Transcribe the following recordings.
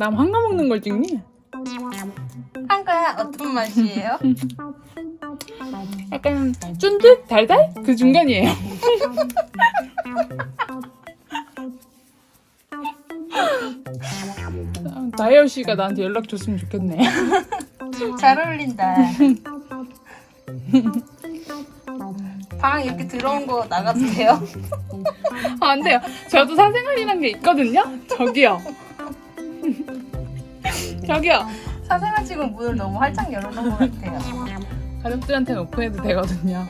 남 한가 먹는 걸 찍니? 한가야 어떤 맛이에요? 약간 쫀득 달달 그 중간이에요. 다이어 씨가 나한테 연락 줬으면 좋겠네. 잘 어울린다. 방 이렇게 들어온 거 나가도 돼요? 아, 안 돼요. 저도 사생활이란 게 있거든요. 저기요. 저기요. 사생활 지금 문을 너무 활짝 열어놓은 것 같아요. 가족들한테 오픈해도 되거든요.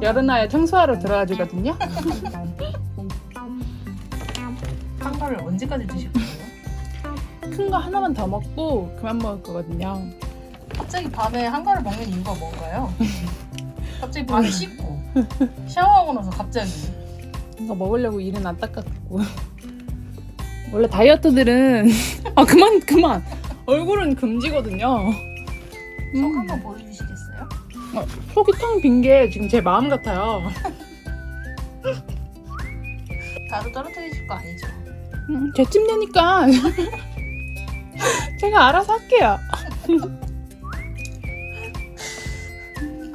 여름나에 청소하러 들어가지거든요. 한가를 언제까지 드실 거예요? 큰 거 하나만 더 먹고 그만 먹을 거거든요. 갑자기 밤에 한가를 먹는 이유가 뭔가요? 갑자기 밤에 씻고 샤워하고 나서 갑자기 이거 먹으려고 일은 안 닦았고. 원래 다이어트들은 아 그만 그만 얼굴은 금지거든요. 속 음, 한번 보여주시겠어요? 어, 속이 텅 빈 게 지금 제 마음 같아요. 나도 떨어뜨리실 거 아니죠? 음, 제 침대니까 제가 알아서 할게요.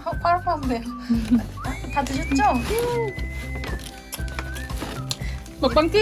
아, 팔 아파서요. 다 드셨죠? 먹방 끝.